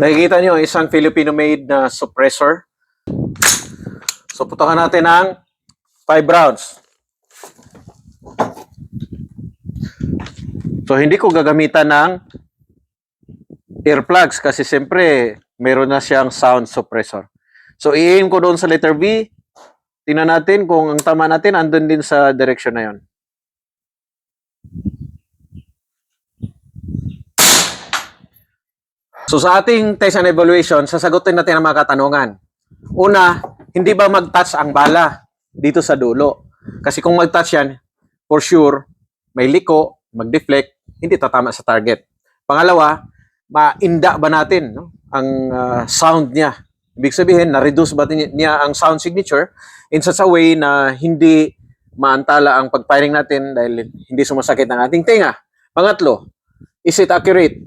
Nakikita nyo, isang Filipino-made na suppressor. So, putokan natin ng 5 rounds. So, hindi ko gagamitan ng earplugs kasi siyempre, meron na siyang sound suppressor. So, i-aim ko doon sa letter B. Tingnan natin kung ang tama natin andun din sa direction na yon. So sa ating test and evaluation, sasagutin natin ang mga katanungan. Una, hindi ba mag-touch ang bala dito sa dulo? Kasi kung mag-touch yan, for sure, may liko, mag-deflect, hindi tatama sa target. Pangalawa, mainda ba natin no? ang ah, sound niya? Ibig sabihin, na-reduce ba ni- niya ang sound signature in such a way na hindi maantala ang pag-firing natin dahil hindi sumasakit ang ating tenga. Pangatlo, is it accurate?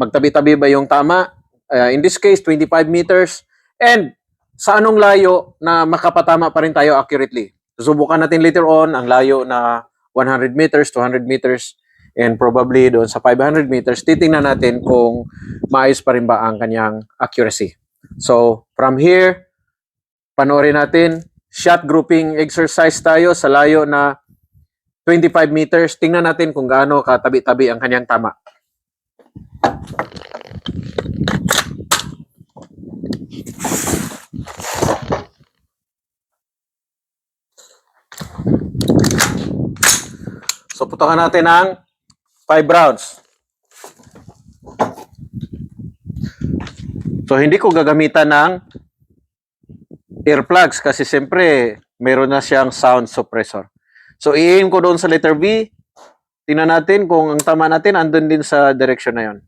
Magtabi-tabi ba yung tama? Uh, in this case, 25 meters. And sa anong layo na makapatama pa rin tayo accurately? Susubukan natin later on ang layo na 100 meters, 200 meters, and probably doon sa 500 meters, titingnan natin kung maayos pa rin ba ang kanyang accuracy. So, from here, panoorin natin, shot grouping exercise tayo sa layo na 25 meters. Tingnan natin kung gaano katabi-tabi ang kanyang tama. So, putokan natin ng 5 rounds. So, hindi ko gagamitan ng earplugs kasi siyempre meron na siyang sound suppressor. So, i-aim ko doon sa letter B. Tingnan natin kung ang tama natin andun din sa direction na yon.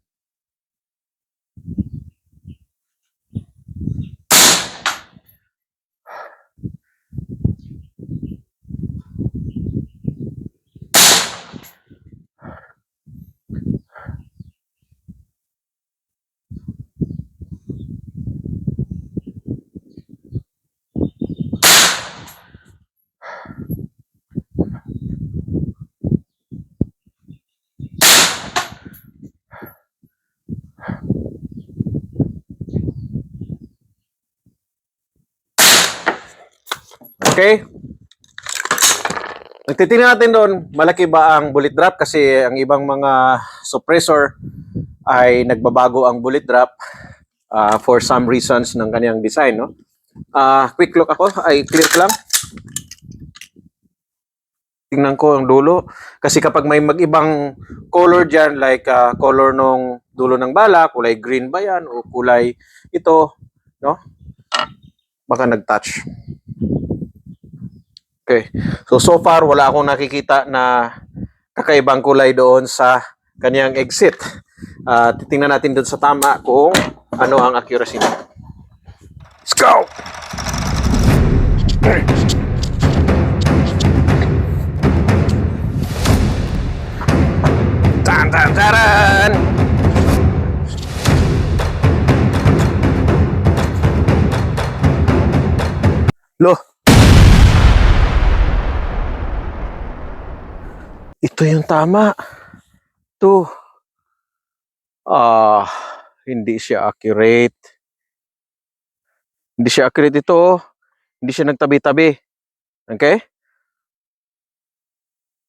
Okay? Nagtitingnan natin doon, malaki ba ang bullet drop kasi ang ibang mga suppressor ay nagbabago ang bullet drop ah, for some reasons ng kanyang design, no? Ah, quick look ako, ay clear lang. Tingnan ko ang dulo kasi kapag may mag-ibang color diyan like ah, color nung dulo ng bala, kulay green ba 'yan o kulay ito, no? Baka nag-touch. Okay. So, so far, wala akong nakikita na kakaibang kulay doon sa kanyang exit. Ah, titingnan natin doon sa tama kung ano ang accuracy niya. Let's go! Tan, Ito yung tama. Ito. Ah, hindi siya accurate. Hindi siya accurate ito. oh. Hindi siya nagtabi-tabi. Okay?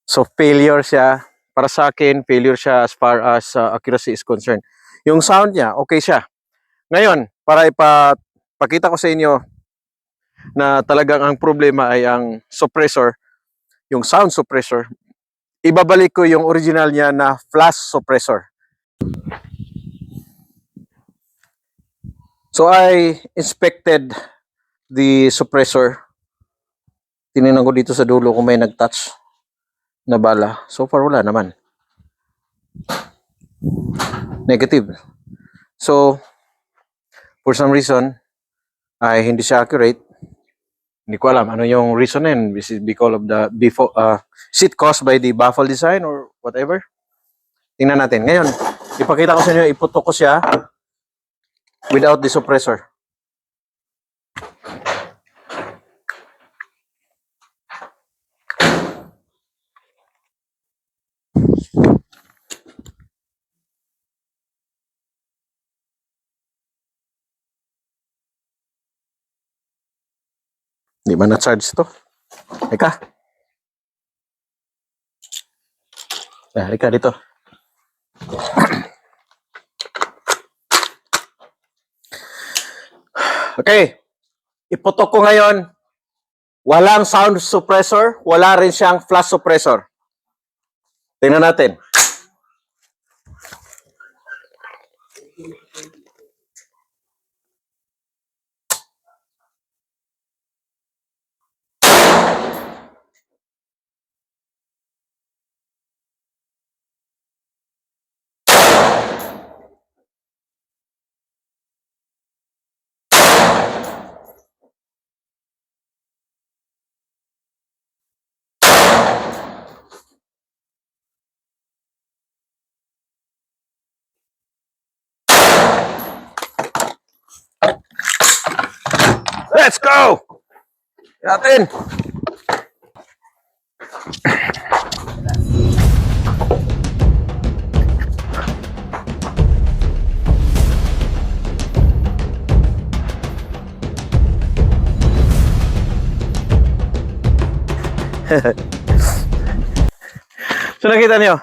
So, failure siya. Para sa akin, failure siya as far as uh, accuracy is concerned. Yung sound niya, okay siya. Ngayon, para ipakita ko sa inyo na talagang ang problema ay ang suppressor, yung sound suppressor, ibabalik ko yung original niya na flash suppressor. So I inspected the suppressor. Tinignan ko dito sa dulo kung may nag-touch na bala. So far wala naman. Negative. So for some reason ay hindi siya accurate. Hindi ko alam ano yung reason yun. Is it because of the before uh, is it caused by the baffle design or whatever? Tingnan natin. Ngayon, ipakita ko sa inyo, iputok ko siya without the suppressor. Hindi ba na-charge to? Eka. Ah, eka dito. okay. Iputok ko ngayon. Walang sound suppressor, wala rin siyang flash suppressor. Tingnan natin. Let's go! Natin! so nakita niyo?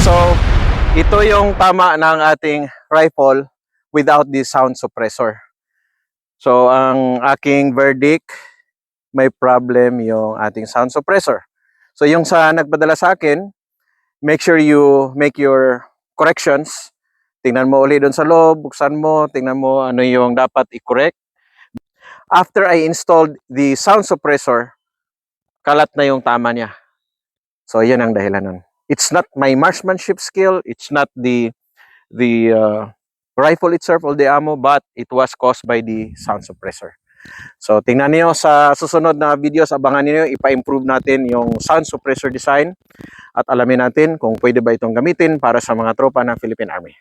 So, ito yung tama ng ating rifle without the sound suppressor. So, ang aking verdict, may problem yung ating sound suppressor. So, yung sa nagpadala sa akin, make sure you make your corrections. Tingnan mo uli doon sa loob, buksan mo, tingnan mo ano yung dapat i-correct. After I installed the sound suppressor, kalat na yung tama niya. So, yan ang dahilan nun. It's not my marksmanship skill, it's not the the uh, rifle itself or the ammo, but it was caused by the sound suppressor. So, tingnan niyo sa susunod na videos, abangan niyo ipa-improve natin yung sound suppressor design at alamin natin kung pwede ba itong gamitin para sa mga tropa ng Philippine Army.